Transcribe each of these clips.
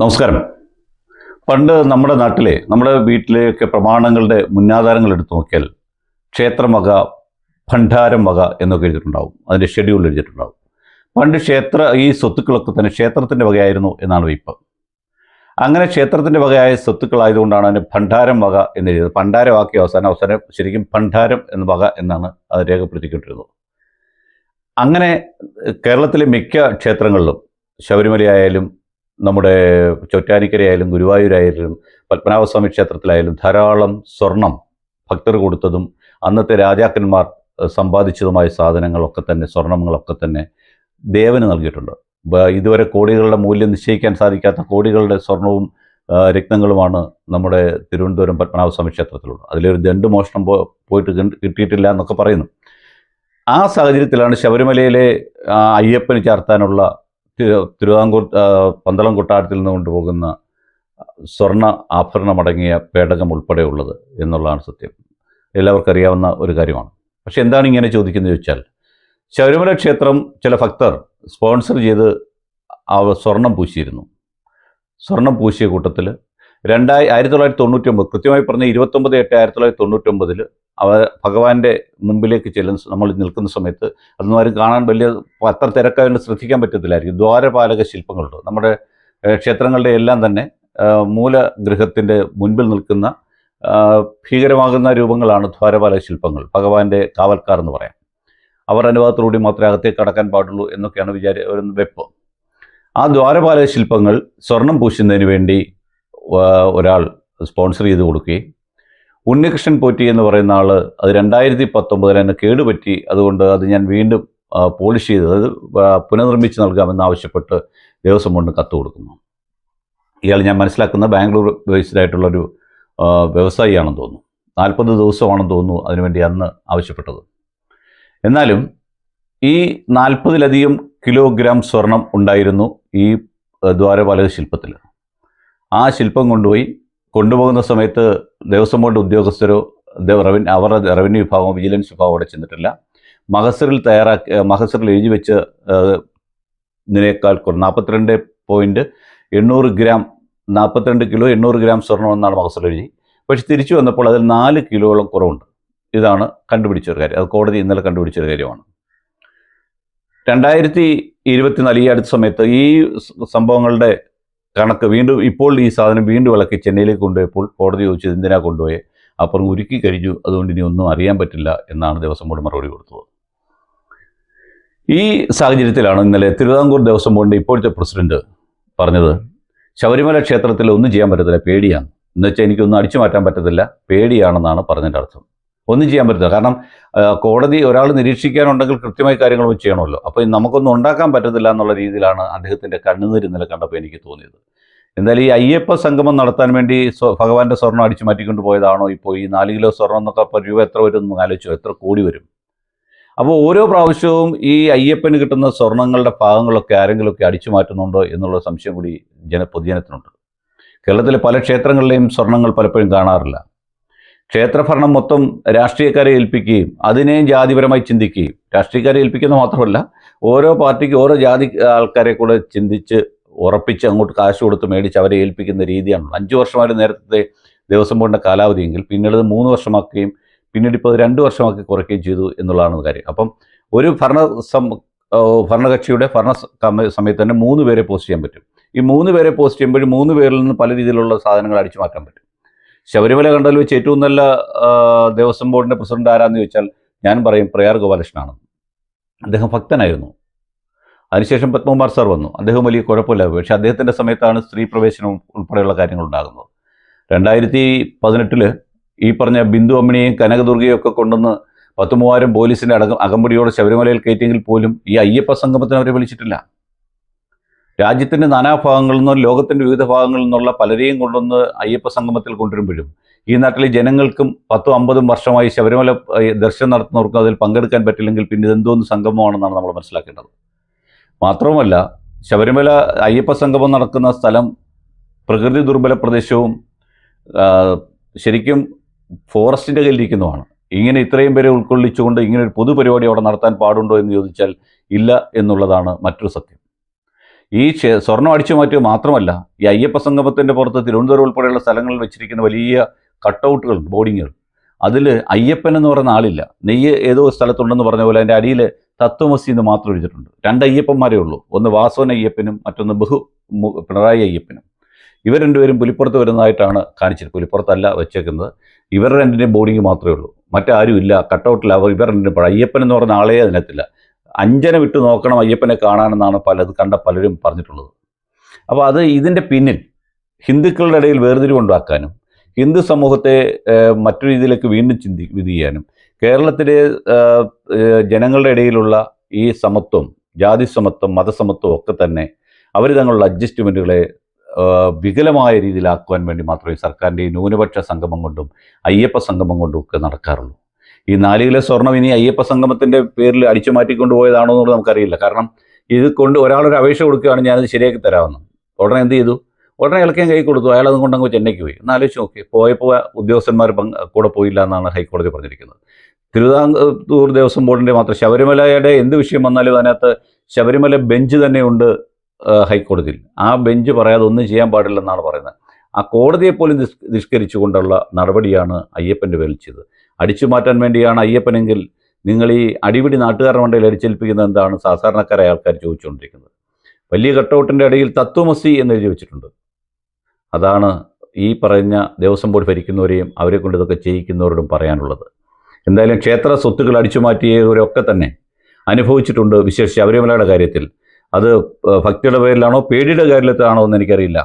നമസ്കാരം. പണ്ട് നമ്മുടെ നാട്ടിലെ നമ്മുടെ വീട്ടിലെയൊക്കെ പ്രമാണങ്ങളുടെ മുന്നാധാരങ്ങൾ എടുത്തു നോക്കിയാൽ ക്ഷേത്രം വക ഭണ്ഡാരം വക എന്നൊക്കെ എഴുതിയിട്ടുണ്ടാവും. അതിന്റെ ഷെഡ്യൂൾ എഴുതിയിട്ടുണ്ടാവും. പണ്ട് ക്ഷേത്ര ഈ സ്വത്തുക്കളൊക്കെ തന്നെ ക്ഷേത്രത്തിന്റെ വകയായിരുന്നു എന്നാണ് വയ്പ് അങ്ങനെ ക്ഷേത്രത്തിന്റെ വകയായ സ്വത്തുക്കളായതുകൊണ്ടാണ് അതിന് ഭണ്ഡാരം വക എന്ന് എഴുതിയത്. ഭണ്ഡാരമാക്കിയ അവസാനം അവസാനം ശരിക്കും ഭണ്ഡാരം എന്ന വക എന്നാണ് അത് രേഖപ്പെടുത്തിക്കൊണ്ടിരുന്നത്. അങ്ങനെ കേരളത്തിലെ മിക്ക ക്ഷേത്രങ്ങളിലും ശബരിമലയായാലും നമ്മുടെ ചൊറ്റാനിക്കരയായാലും ഗുരുവായൂരായാലും പത്മനാഭസ്വാമി ക്ഷേത്രത്തിലായാലും ധാരാളം സ്വർണം ഭക്തർ കൊടുത്തതും അന്നത്തെ രാജാക്കന്മാർ സമ്പാദിച്ചതുമായ സാധനങ്ങളൊക്കെ തന്നെ സ്വർണങ്ങളൊക്കെ തന്നെ ദേവന് നൽകിയിട്ടുണ്ട്. ഇതുവരെ കോടികളുടെ മൂല്യം നിശ്ചയിക്കാൻ സാധിക്കാത്ത കോടികളുടെ സ്വർണവും രക്തങ്ങളുമാണ് നമ്മുടെ തിരുവനന്തപുരം പത്മനാഭസ്വാമി ക്ഷേത്രത്തിലുള്ളത്. അതിലൊരു ദണ്ട് മോഷണം പോയിട്ട് കിട്ടിയിട്ടില്ല എന്നൊക്കെ പറയുന്നു. ആ സാഹചര്യത്തിലാണ് ശബരിമലയിലെ അയ്യപ്പന് ചാർത്താനുള്ള തിരുവിതാംകൂർ പന്തളം കൊട്ടാരത്തിൽ നിന്ന് കൊണ്ടുപോകുന്ന സ്വർണ ആഭരണമടങ്ങിയ പേടകം ഉൾപ്പെടെയുള്ളത് എന്നുള്ളതാണ് സത്യം. എല്ലാവർക്കും അറിയാവുന്ന ഒരു കാര്യമാണ്. പക്ഷെ എന്താണ് ഇങ്ങനെ ചോദിക്കുന്നത് ചോദിച്ചാൽ ശബരിമല ക്ഷേത്രം ചില ഭക്തർ സ്പോൺസർ ചെയ്ത് സ്വർണം പൂശിയിരുന്നു. സ്വർണം പൂശിയ കൂട്ടത്തിൽ രണ്ടായി ആയിരത്തി തൊള്ളായിരത്തി തൊണ്ണൂറ്റി ഒമ്പത് കൃത്യമായി പറഞ്ഞ ഇരുപത്തൊമ്പത് എട്ട് ആയിരത്തി തൊള്ളായിരത്തി തൊണ്ണൂറ്റൊമ്പതിൽ അവ ഭഗവാന്റെ മുമ്പിലേക്ക് ചെല്ലുന്ന നമ്മൾ നിൽക്കുന്ന സമയത്ത് അതൊന്നും ആരും കാണാൻ വലിയ അത്ര തിരക്കായതുകൊണ്ട് ശ്രദ്ധിക്കാൻ പറ്റത്തില്ലായിരിക്കും. ദ്വാരപാലക ശില്പങ്ങളുണ്ട്. നമ്മുടെ ക്ഷേത്രങ്ങളുടെ എല്ലാം തന്നെ മൂലഗൃഹത്തിന്റെ മുൻപിൽ നിൽക്കുന്ന ഭീകരമാകുന്ന രൂപങ്ങളാണ് ദ്വാരപാലക ശില്പങ്ങൾ. ഭഗവാന്റെ കാവൽക്കാർ എന്ന് പറയാം. അവർ അനുഭവത്തോടുകൂടി മാത്രമേ അകത്തേക്ക് കടക്കാൻ പാടുള്ളൂ എന്നൊക്കെയാണ് വിചാരി വെപ്പ്. ആ ദ്വാരപാലക ശില്പങ്ങൾ സ്വർണം പൂശുന്നതിന് വേണ്ടി ഒരാൾ സ്പോൺസർ ചെയ്ത് കൊടുക്കുകയും ഉണ്ണികൃഷ്ണൻ പോറ്റി എന്ന് പറയുന്ന ആൾ അത് രണ്ടായിരത്തി പത്തൊമ്പതിൽ എന്നെ കേടുപറ്റി അതുകൊണ്ട് അത് ഞാൻ വീണ്ടും പോളിഷ് ചെയ്ത് അത് പുനർനിർമ്മിച്ച് പുനർനിർമ്മിച്ച് നൽകാമെന്നാവശ്യപ്പെട്ട് ദിവസം കൊണ്ട് കത്ത് കൊടുക്കുന്നു. ഇയാൾ ഞാൻ മനസ്സിലാക്കുന്ന ബാംഗ്ലൂർ ബേസ്ഡ് ആയിട്ടുള്ളൊരു വ്യവസായിയാണെന്ന് തോന്നുന്നു. നാൽപ്പത് ദിവസമാണെന്ന് തോന്നുന്നു അതിനുവേണ്ടി അന്ന് ആവശ്യപ്പെട്ടത്. എന്നാലും ഈ നാൽപ്പതിലധികം കിലോഗ്രാം സ്വർണം ഉണ്ടായിരുന്നു ഈ ദ്വാരപാലക ശില്പത്തിൽ ആ ശില്പം കൊണ്ടുപോയി കൊണ്ടുപോകുന്ന സമയത്ത് ദേവസ്വം ബോർഡ് ഉദ്യോഗസ്ഥരോ റവന്യൂ അവരുടെ റവന്യൂ വിഭാഗം വിജിലൻസ് വിഭാഗമോ അവിടെ ചെന്നിട്ടില്ല. മഹസറിൽ തയ്യാറാക്കി മഹസറിൽ എഴുതി വെച്ച് ഇതിനേക്കാൾ കുറ- നാൽപ്പത്തിരണ്ട് പോയിന്റ് എണ്ണൂറ് ഗ്രാം നാൽപ്പത്തിരണ്ട് കിലോ എണ്ണൂറ് ഗ്രാം സ്വർണം എന്നാണ് മഹസർ എഴുതി. പക്ഷെ തിരിച്ചു വന്നപ്പോൾ അതിൽ നാല് കിലോയോളം കുറവുണ്ട്. ഇതാണ് കണ്ടുപിടിച്ചൊരു കാര്യം. അത് കോടതി ഇന്നലെ കണ്ടുപിടിച്ചൊരു കാര്യമാണ്. രണ്ടായിരത്തി ഇരുപത്തിനാല് ഈ അടുത്ത സമയത്ത് ഈ സംഭവങ്ങളുടെ കണക്ക് വീണ്ടും ഇപ്പോൾ ഈ സാധനം വീണ്ടും ഇളക്കി ചെന്നൈയിലേക്ക് കൊണ്ടുപോയപ്പോൾ കോടതി ചോദിച്ചത് എന്തിനാ കൊണ്ടുപോയി? അപ്പുറം ഉരുക്കി കഴിഞ്ഞു അതുകൊണ്ട് ഇനി ഒന്നും അറിയാൻ പറ്റില്ല എന്നാണ് ദേവസ്വം ബോർഡ് മറുപടി കൊടുത്തത്. ഈ സാഹചര്യത്തിലാണ് ഇന്നലെ തിരുവിതാംകൂർ ദേവസ്വം ബോർഡിന്റെ ഇപ്പോഴത്തെ പ്രസിഡന്റ് പറഞ്ഞത് ശബരിമല ക്ഷേത്രത്തിൽ ഒന്നും ചെയ്യാൻ പറ്റത്തില്ല പേടിയാണ്. എന്നുവെച്ചാൽ എനിക്കൊന്നും അടിച്ചു മാറ്റാൻ പറ്റത്തില്ല പേടിയാണെന്നാണ് പറഞ്ഞതിന്റെ അർത്ഥം. ഒന്നും ചെയ്യാൻ പറ്റില്ല. കാരണം കോടതി ഒരാൾ നിരീക്ഷിക്കാനുണ്ടെങ്കിൽ കൃത്യമായി കാര്യങ്ങളൊന്നും ചെയ്യണമല്ലോ. അപ്പോൾ നമുക്കൊന്നും ഉണ്ടാക്കാൻ പറ്റത്തില്ല എന്നുള്ള രീതിയിലാണ് അദ്ദേഹത്തിന്റെ കണ്ണുനീര് ഇന്നലെ കണ്ടപ്പോൾ എനിക്ക് തോന്നിയത്. എന്തായാലും ഈ അയ്യപ്പ സംഗമം നടത്താൻ വേണ്ടി ഭഗവാന്റെ സ്വർണം അടിച്ചു മാറ്റിക്കൊണ്ട് പോയതാണോ ഇപ്പോൾ ഈ നാല് കിലോ സ്വർണം എന്നൊക്കെ രൂപ എത്ര വരും എന്ന് ആലോചിച്ചോ എത്ര കോടി വരും? അപ്പോൾ ഓരോ പ്രാവശ്യവും ഈ അയ്യപ്പന് കിട്ടുന്ന സ്വർണങ്ങളുടെ ഭാഗങ്ങളൊക്കെ ആരെങ്കിലുമൊക്കെ അടിച്ചു മാറ്റുന്നുണ്ടോ എന്നുള്ള സംശയം കൂടി ജന പൊതുജനത്തിനുണ്ട്. കേരളത്തിലെ പല ക്ഷേത്രങ്ങളിലെയും സ്വർണങ്ങൾ പലപ്പോഴും കാണാറില്ല. ക്ഷേത്രഭരണം മൊത്തം രാഷ്ട്രീയക്കാരെ ഏൽപ്പിക്കുകയും അതിനെയും ജാതിപരമായി ചിന്തിക്കുകയും. രാഷ്ട്രീയക്കാരെ ഏൽപ്പിക്കുന്ന മാത്രമല്ല ഓരോ പാർട്ടിക്ക് ഓരോ ജാതി ആൾക്കാരെ കൂടെ ചിന്തിച്ച് ഉറപ്പിച്ച് അങ്ങോട്ട് കാശ് കൊടുത്ത് മേടിച്ച് അവരെ ഏൽപ്പിക്കുന്ന രീതിയാണ് അഞ്ച് വർഷമായിരുന്നു നേരത്തെ ദിവസം ബോർഡിന്റെ കാലാവധിയെങ്കിൽ പിന്നീട് മൂന്ന് വർഷമാക്കുകയും പിന്നീട് ഇപ്പോൾ രണ്ട് വർഷമാക്കി കുറയ്ക്കുകയും ചെയ്തു എന്നുള്ളതാണ് കാര്യം. അപ്പം ഒരു ഭരണ ഭരണകക്ഷിയുടെ ഭരണ സമയത്ത് തന്നെ മൂന്ന് പേരെ പോസ്റ്റ് ചെയ്യാൻ പറ്റും. ഈ മൂന്ന് പേരെ പോസ്റ്റ് ചെയ്യുമ്പോൾ മൂന്ന് പേരിൽ നിന്ന് പല രീതിയിലുള്ള സാധനങ്ങൾ അടിച്ചു മാറ്റാൻ പറ്റും. ശബരിമല കണ്ടതിൽ വെച്ച് ഏറ്റവും നല്ല ദേവസ്വം ബോർഡിന്റെ പ്രസിഡന്റ് ആരാന്ന് ചോദിച്ചാൽ ഞാൻ പറയും പ്രയാർ ഗോപാലകൃഷ്ണനാണ്. അദ്ദേഹം ഭക്തനായിരുന്നു. അതിനുശേഷം പത്മകുമാർ സാർ വന്നു. അദ്ദേഹം വലിയ കുഴപ്പമില്ല പക്ഷേ അദ്ദേഹത്തിന്റെ സമയത്താണ് സ്ത്രീ പ്രവേശനം ഉൾപ്പെടെയുള്ള കാര്യങ്ങൾ ഉണ്ടാകുന്നത് രണ്ടായിരത്തി പതിനെട്ടിൽ ഈ പറഞ്ഞ ബിന്ദു അമ്മിണിയെയും കനകദുർഗയും ഒക്കെ കൊണ്ടുവന്ന് പത്ത് മൂവായിരം പോലീസിന്റെ അടക്കം അകമ്പടിയോടെ ശബരിമലയിൽ കയറ്റിയെങ്കിൽ പോലും ഈ അയ്യപ്പ സംഗമത്തിന് അവരെ വിളിച്ചിട്ടില്ല. രാജ്യത്തിന്റെ നാനാഭാഗങ്ങളിൽ നിന്നും ലോകത്തിന്റെ വിവിധ ഭാഗങ്ങളിൽ നിന്നുള്ള പലരെയും കൊണ്ടുവന്ന് അയ്യപ്പ സംഗമത്തിൽ കൊണ്ടുവരുമ്പോഴും ഈ നാട്ടിലെ ജനങ്ങൾക്കും പത്തും അമ്പതും വർഷമായി ശബരിമല ദർശനം നടത്തുന്നവർക്കും അതിൽ പങ്കെടുക്കാൻ പറ്റില്ലെങ്കിൽ പിന്നെ ഇതെന്തോന്ന് സംഗമമാണെന്നാണ് നമ്മൾ മനസ്സിലാക്കേണ്ടത്. മാത്രവുമല്ല ശബരിമല അയ്യപ്പ സംഗമം നടക്കുന്ന സ്ഥലം പ്രകൃതി ദുർബല പ്രദേശവും ശരിക്കും ഫോറസ്റ്റിന്റെ കയ്യിലിരിക്കുന്നതുമാണ്. ഇങ്ങനെ ഇത്രയും പേരെ ഉൾക്കൊള്ളിച്ചുകൊണ്ട് ഇങ്ങനെ ഒരു പൊതുപരിപാടി അവിടെ നടത്താൻ പാടുണ്ടോ എന്ന് ചോദിച്ചാൽ ഇല്ല എന്നുള്ളതാണ് മറ്റൊരു സത്യം. ഈ സ്വർണം അടിച്ചു മാറ്റുക മാത്രമല്ല ഈ അയ്യപ്പ സംഗമത്തിന്റെ പുറത്ത് തിരുവനന്തപുരം ഉൾപ്പെടെയുള്ള സ്ഥലങ്ങളിൽ വെച്ചിരിക്കുന്ന വലിയ കട്ടൗട്ടുകൾ ബോർഡിങ്ങുകൾ. അതിൽ അയ്യപ്പൻ എന്ന് പറയുന്ന ആളില്ല. നെയ്യ് ഏതോ സ്ഥലത്തുണ്ടെന്ന് പറഞ്ഞ പോലെ അതിന്റെ അടിയിൽ തത്വമസി എന്ന് മാത്രം എഴുതിയിട്ടുണ്ട്. രണ്ട് അയ്യപ്പന്മാരേ ഉള്ളൂ. ഒന്ന് വാസവൻ അയ്യപ്പനും മറ്റൊന്ന് ബഹു പിണറായി അയ്യപ്പനും. ഇവർ രണ്ടുപേരും പുലിപ്പുറത്ത് വരുന്നതായിട്ടാണ് കാണിച്ചത്. പുലിപ്പുറത്തല്ല വെച്ചേക്കുന്നത്. ഇവർ രണ്ടിന്റെയും ബോർഡിങ് മാത്രമേ ഉള്ളൂ. മറ്റാരും ഇല്ല കട്ടൗട്ടിൽ അവർ ഇവർ രണ്ടിനും അയ്യപ്പൻ എന്ന് പറഞ്ഞ ആളെ അതിനകത്തില്ല. അഞ്ചന വിട്ടു നോക്കണം അയ്യപ്പനെ കാണാനെന്നാണ് പലത് കണ്ട പലരും പറഞ്ഞിട്ടുള്ളത്. അപ്പോൾ അത് ഇതിന്റെ പിന്നിൽ ഹിന്ദുക്കളുടെ ഇടയിൽ വേർതിരിവുണ്ടാക്കാനും ഹിന്ദു സമൂഹത്തെ മറ്റു രീതിയിലേക്ക് വീണ്ടും ചിന്തി ഇത് ചെയ്യാനും കേരളത്തിലെ ജനങ്ങളുടെ ഇടയിലുള്ള ഈ സമത്വം ജാതി സമത്വം മതസമത്വം ഒക്കെ തന്നെ അവർ തങ്ങളുടെ അഡ്ജസ്റ്റ്മെന്റുകളെ വികലമായ രീതിയിലാക്കുവാൻ വേണ്ടി മാത്രമേ സർക്കാരിന്റെ ഈ ന്യൂനപക്ഷ സംഗമം കൊണ്ടും അയ്യപ്പ സംഗമം കൊണ്ടും ഒക്കെ നടക്കാറുള്ളൂ. ഈ നാല് കിലോ സ്വർണം ഇനി അയ്യപ്പ സംഗമത്തിന്റെ പേരിൽ അടിച്ചു മാറ്റിക്കൊണ്ട് പോയതാണോ എന്നുള്ളത് നമുക്കറിയില്ല. കാരണം ഇത് കൊണ്ട് ഒരാളൊരു അപേക്ഷ കൊടുക്കുകയാണ് ഞാനത് ശരിയാക്കി തരാമെന്ന്. ഉടനെ എന്ത് ചെയ്തു? ഉടനെ ഇളക്കാൻ കൈ കൊടുത്തു. അയാൾ അതും കൊണ്ടങ്ങ് ചെന്നൈക്ക് പോയി. ഒന്ന് നോക്കി. പോയപ്പോൾ ഉദ്യോഗസ്ഥന്മാർ കൂടെ പോയില്ല എന്നാണ് ഹൈക്കോടതി പറഞ്ഞിരിക്കുന്നത്. തിരുവിതാംകൂർ ദേവസ്വം ബോർഡിന്റെ മാത്രം ശബരിമലയുടെ എന്ത് വിഷയം വന്നാലും അതിനകത്ത് ശബരിമല ബെഞ്ച് തന്നെയുണ്ട് ഹൈക്കോടതിയിൽ. ആ ബെഞ്ച് പറയാതെ ഒന്നും ചെയ്യാൻ പാടില്ലെന്നാണ് പറയുന്നത്. ആ കോടതിയെപ്പോലും നിഷ്കരിച്ചുകൊണ്ടുള്ള നടപടിയാണ് അയ്യപ്പന്റെ പേരിൽ ചെയ്തത്. അടിച്ചു മാറ്റാൻ വേണ്ടിയാണ് അയ്യപ്പനെങ്കിൽ നിങ്ങൾ ഈ അടിപിടി നാട്ടുകാരുടെ മണ്ടയിൽ അടിച്ചേൽപ്പിക്കുന്നത് എന്താണ്? സാധാരണക്കാരായ ആൾക്കാർ ചോദിച്ചുകൊണ്ടിരിക്കുന്നത്. വലിയ കട്ടൗട്ടിന്റെ ഇടയിൽ തത്വമസി എന്ന് എഴുതി വെച്ചിട്ടുണ്ട്. അതാണ് ഈ പറഞ്ഞ ദേവസ്വം ബോർഡ് ഭരിക്കുന്നവരെയും അവരെ കൊണ്ട് ഇതൊക്കെ ചെയ്യിക്കുന്നവരോടും പറയാനുള്ളത്. എന്തായാലും ക്ഷേത്ര സ്വത്തുക്കൾ അടിച്ചു മാറ്റിയവരൊക്കെ തന്നെ അനുഭവിച്ചിട്ടുണ്ട് വിശേഷിച്ച് ശബരിമലയുടെ കാര്യത്തിൽ. അത് ഭക്തിയുടെ പേരിലാണോ പേടിയുടെ കാര്യത്തിലാണോ എന്ന് എനിക്കറിയില്ല.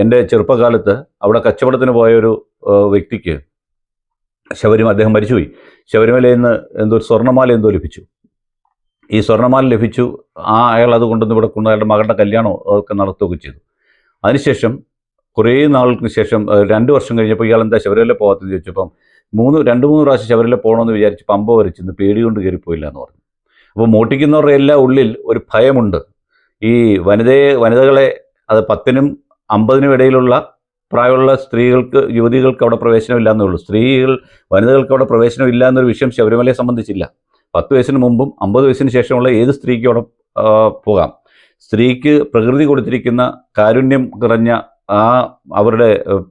എന്റെ ചെറുപ്പകാലത്ത് അവിടെ കച്ചവടത്തിന് പോയ ഒരു വ്യക്തിക്ക് ശബരിമല അദ്ദേഹം മരിച്ചുപോയി. ശബരിമലയിൽ നിന്ന് എന്തോ ഒരു സ്വർണമാല എന്തോ ലഭിച്ചു. ഈ സ്വർണമാല ലഭിച്ചു. ആ അയാൾ അത് കൊണ്ടുവന്ന് ഇവിടെ കൊണ്ട് അയാളുടെ മകളുടെ കല്യാണം ഒക്കെ നടത്തുകയൊക്കെ ചെയ്തു. അതിനുശേഷം കുറേ നാൾക്ക് ശേഷം രണ്ട് വർഷം കഴിഞ്ഞപ്പോൾ ഇയാൾ എന്താ ശബരിമല പോകാത്തെന്ന് ചോദിച്ചപ്പം മൂന്ന് രണ്ട് മൂന്ന് പ്രാവശ്യം ശബരിമല പോകണമെന്ന് വിചാരിച്ച് പമ്പ വരച്ചിന്ന് പേടി കൊണ്ട് കയറിപ്പോയില്ല എന്ന് പറഞ്ഞു. അപ്പോൾ മോട്ടിക്കുന്നവരുടെ എല്ലാ ഉള്ളിൽ ഒരു ഭയമുണ്ട്. ഈ വനിതയെ വനിതകളെ അത് പത്തിനും അമ്പതിനും ഇടയിലുള്ള പ്രായമുള്ള സ്ത്രീകൾക്ക് യുവതികൾക്ക് അവിടെ പ്രവേശനമില്ല ഉള്ളൂ സ്ത്രീകൾ വനിതകൾക്ക് അവിടെ പ്രവേശനമില്ല എന്നൊരു വിഷയം ശബരിമലയെ സംബന്ധിച്ചില്ല. പത്ത് വയസ്സിന് മുമ്പും അമ്പത് വയസ്സിന് ശേഷമുള്ള ഏത് സ്ത്രീക്കും അവിടെ പോകാം. സ്ത്രീക്ക് പ്രകൃതി കൊടുത്തിരിക്കുന്ന കാരുണ്യം കുറഞ്ഞ ആ അവരുടെ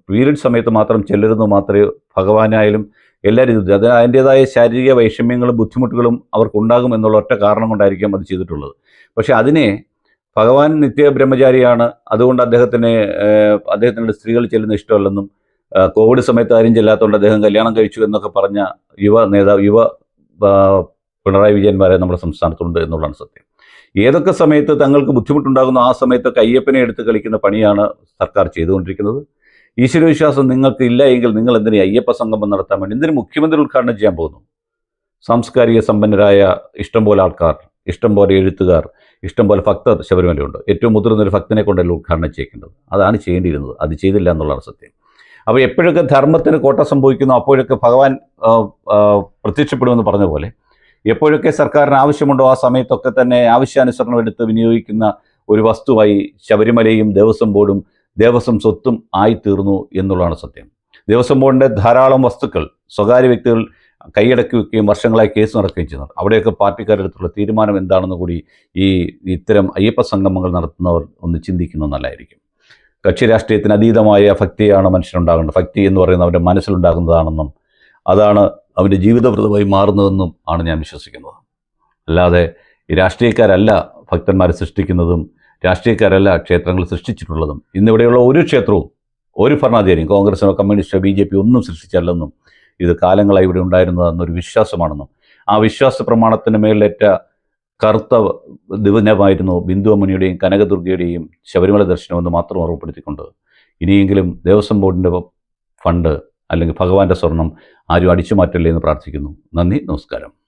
പീരീഡ് സമയത്ത് മാത്രം ചെല്ലരുന്നു മാത്രമേ ഭഗവാനായാലും എല്ലാ രീതിയിലും അത് അതിന്റേതായ ശാരീരിക വൈഷമ്യങ്ങളും ബുദ്ധിമുട്ടുകളും അവർക്കുണ്ടാകും എന്നുള്ള ഒറ്റ കാരണം കൊണ്ടായിരിക്കും അത് ചെയ്തിട്ടുള്ളത്. പക്ഷേ അതിനെ ഭഗവാൻ നിത്യ ബ്രഹ്മചാരിയാണ് അതുകൊണ്ട് അദ്ദേഹത്തിന് അദ്ദേഹത്തിനോട് സ്ത്രീകൾ ചെല്ലുന്ന ഇഷ്ടമല്ലെന്നും കോവിഡ് സമയത്ത് ആരും ചെല്ലാത്തതുകൊണ്ട് അദ്ദേഹം കല്യാണം കഴിച്ചു എന്നൊക്കെ പറഞ്ഞ യുവ നേതാവ് യുവ പിണറായി പിണറായി വിജയന്മാരെ നമ്മുടെ സംസ്ഥാനത്തുണ്ട് എന്നുള്ളതാണ് സത്യം. ഏതൊക്കെ സമയത്ത് തങ്ങൾക്ക് ബുദ്ധിമുട്ടുണ്ടാകുന്ന ആ സമയത്തൊക്കെ അയ്യപ്പനെ എടുത്ത് കളിക്കുന്ന പണിയാണ് സർക്കാർ ചെയ്തുകൊണ്ടിരിക്കുന്നത്. ഈശ്വരവിശ്വാസം നിങ്ങൾക്ക് ഇല്ല എങ്കിൽ നിങ്ങൾ എന്തിനു അയ്യപ്പ സംഗമം നടത്താൻ വേണ്ടി എന്തിനു മുഖ്യമന്ത്രി ഉദ്ഘാടനം ചെയ്യാൻ പോകുന്നു? സാംസ്കാരിക സമ്പന്നരായ ഇഷ്ടംപോലെ ആൾക്കാർ ഇഷ്ടംപോലെ എഴുത്തുകാർ ഇഷ്ടംപോലെ ഭക്തർ ശബരിമലയുണ്ട്. ഏറ്റവും മുതിർന്ന ഒരു ഭക്തനെ കൊണ്ടല്ല ഉദ്ഘാടനം ചെയ്യേണ്ടത്? അതാണ് ചെയ്യേണ്ടിയിരുന്നത്. അത് ചെയ്തില്ല എന്നുള്ളതാണ് സത്യം. അപ്പോൾ എപ്പോഴൊക്കെ ധർമ്മത്തിന് കോട്ട സംഭവിക്കുന്നു അപ്പോഴൊക്കെ ഭഗവാൻ പ്രത്യക്ഷപ്പെടുമെന്ന് പറഞ്ഞ പോലെ എപ്പോഴൊക്കെ സർക്കാരിന് ആവശ്യമുണ്ടോ ആ സമയത്തൊക്കെ തന്നെ ആവശ്യാനുസരണം എടുത്ത് വിനിയോഗിക്കുന്ന ഒരു വസ്തുവായി ശബരിമലയും ദേവസ്വം ബോർഡും ദേവസ്വം സ്വത്തും ആയിത്തീർന്നു എന്നുള്ളതാണ് സത്യം. ദേവസ്വം ബോർഡിന്റെ ധാരാളം വസ്തുക്കൾ സ്വകാര്യ വ്യക്തികൾ കൈയടക്കി വെക്കുകയും വർഷങ്ങളായി കേസ് നടക്കുകയും ചെയ്യുന്നുണ്ട്. അവിടെയൊക്കെ പാർട്ടിക്കാരെടുത്തുള്ള തീരുമാനം എന്താണെന്ന് കൂടി ഈ ഇത്തരം അയ്യപ്പ സംഗമങ്ങൾ നടത്തുന്നവർ ഒന്ന് ചിന്തിക്കുന്നത് നല്ലതായിരിക്കും. കക്ഷി രാഷ്ട്രീയത്തിന് അതീതമായ ഭക്തിയാണ് മനുഷ്യനുണ്ടാകേണ്ടത് ഭക്തി എന്ന് പറയുന്നത് അവന്റെ മനസ്സിലുണ്ടാകുന്നതാണെന്നും അതാണ് അവന്റെ ജീവിതവ്രതമായി മാറുന്നതെന്നും ആണ് ഞാൻ വിശ്വസിക്കുന്നത്. അല്ലാതെ ഈ രാഷ്ട്രീയക്കാരല്ല ഭക്തന്മാരെ സൃഷ്ടിക്കുന്നതും രാഷ്ട്രീയക്കാരല്ല ക്ഷേത്രങ്ങൾ സൃഷ്ടിച്ചിട്ടുള്ളതും. ഇന്നിവിടെയുള്ള ഒരു ക്ഷേത്രവും ഒരു ഭരണാധികാരിയും കോൺഗ്രസിനോ കമ്മ്യൂണിസ്റ്റോ ബി ജെ പി ഒന്നും സൃഷ്ടിച്ചല്ലെന്നും ഇത് കാലങ്ങളായി ഇവിടെ ഉണ്ടായിരുന്നതെന്നൊരു വിശ്വാസമാണെന്നും ആ വിശ്വാസ പ്രമാണത്തിന് മേലേറ്റ കറുത്ത ദിവനമായിരുന്നു ബിന്ദുവമുനിയുടെയും കനകദുർഗയുടെയും ശബരിമല ദർശനമെന്ന് മാത്രം ഓർമ്മപ്പെടുത്തിക്കൊണ്ട് ഇനിയെങ്കിലും ദേവസ്വം ബോർഡിന്റെ ഫണ്ട് അല്ലെങ്കിൽ ഭഗവാന്റെ സ്വർണം ആരും അടിച്ചു മാറ്റല്ലേ എന്ന് പ്രാർത്ഥിക്കുന്നു. നന്ദി നമസ്കാരം.